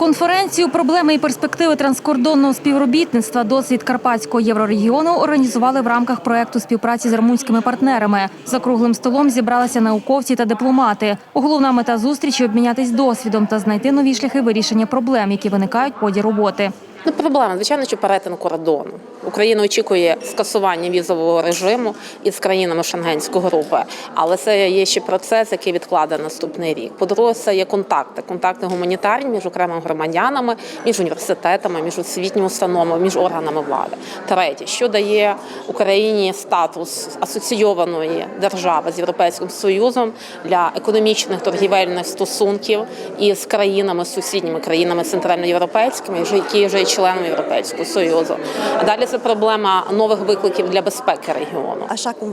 Конференцію Проблеми і перспективи транскордонного співробітництва досвід Карпатського єврорегіону організували в рамках проекту співпраці з румунськими партнерами. За круглим столом зібралися науковці та дипломати. Головна мета зустрічі обмінятись досвідом та знайти нові шляхи вирішення проблем, які виникають в ході роботи. Ну, проблема, звичайно, що перетин кордону. Україна очікує скасування візового режиму із країнами Шенгенської групи, але це є ще процес, який відкладе наступний рік. По-друге, це є контакти, контакти гуманітарні між окремими громадянами, між університетами, між освітніми установами, між органами влади. Третє, що дає Україні статус асоційованої держави з Європейським Союзом для економічних торгівельних стосунків із країнами сусідніми країнами центральноєвропейськими, які вже є членами Європейського Союзу. А далі це проблема нових викликів для безпеки регіону.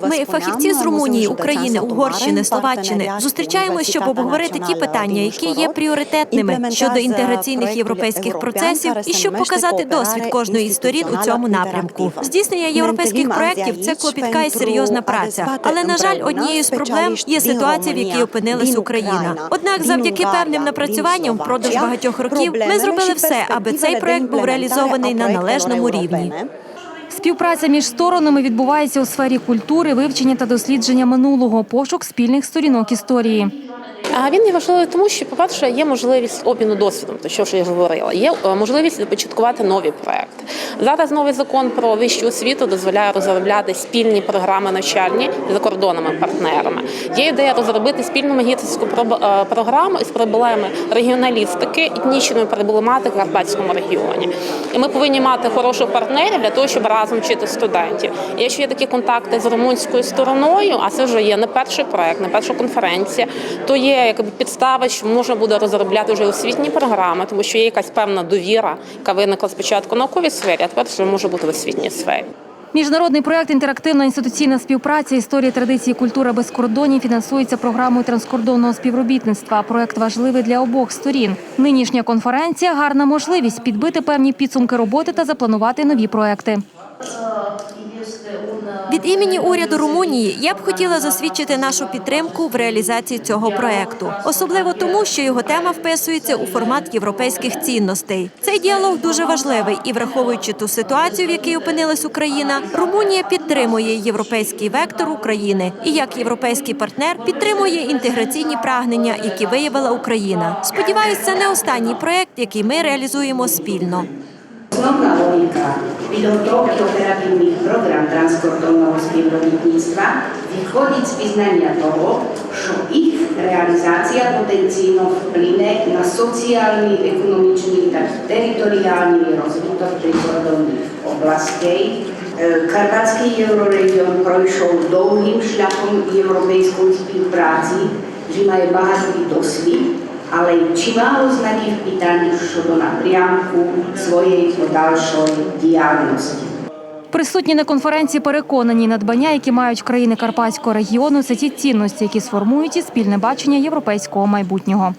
Ми, фахівці з Румунії, України, Угорщини, Словаччини, зустрічаємося, щоб обговорити ті питання, які є пріоритетними щодо інтеграційних європейських процесів, і щоб показати досвід кожної із сторін у цьому напрямку. Здійснення європейських проєктів – це клопітка і серйозна праця. Але на жаль, однією з проблем є ситуація, в якій опинилась Україна. Однак, завдяки певним напрацюванням впродовж багатьох років ми зробили все, аби цей проект був реалізований на належному рівні. Співпраця між сторонами відбувається у сфері культури, вивчення та дослідження минулого, пошук спільних сторінок історії. А він є важливий, тому що, по-перше, є можливість обміну досвідом, то що ж я говорила. Є е, можливість започаткувати нові проекти. Зараз новий закон про вищу освіту дозволяє розробляти спільні програми навчальні з закордонними партнерами. Є ідея розробити спільну магістерську е, програму із проблеми регіоналістики, етнічної проблематики в Карпатському регіоні. І ми повинні мати хороших партнерів для того, щоб разом вчити студентів. І якщо є такі контакти з румунською стороною, а це вже є не перший проект, не перша конференція, то є якби підстава, що можна буде розробляти вже освітні програми, тому що є якась певна довіра, яка виникла спочатку в науковій сфері, а тепер вже може бути в освітній сфері. Міжнародний проект Інтерактивна інституційна співпраця історії традиції культура без кордонів фінансується програмою транскордонного співробітництва. Проект важливий для обох сторін. Нинішня конференція гарна можливість підбити певні підсумки роботи та запланувати нові проекти. Від імені уряду Румунії я б хотіла засвідчити нашу підтримку в реалізації цього проекту, особливо тому, що його тема вписується у формат європейських цінностей. Цей діалог дуже важливий і, враховуючи ту ситуацію, в якій опинилась Україна, Румунія підтримує європейський вектор України і як європейський партнер підтримує інтеграційні прагнення, які виявила Україна. Сподіваюсь, це не останній проект, який ми реалізуємо спільно. Основná logika pilotov i operatívnych program transkordonného spівробітництва vychodiť z vyznania toho, що ich realizácia potencійно вплине на соціальний, економічний та територіальний розвиток прикордонних областей. Е, Карпатський єврорегіон пройшов довгим шляхом європейської співпраці, že mає багатий досвід, ale й чимало знаків питань щодо напрямку своєї подальшої діяльності. Присутні на конференції переконані надбання, які мають країни Карпатського регіону, це ті цінності, які сформують і спільне бачення європейського майбутнього.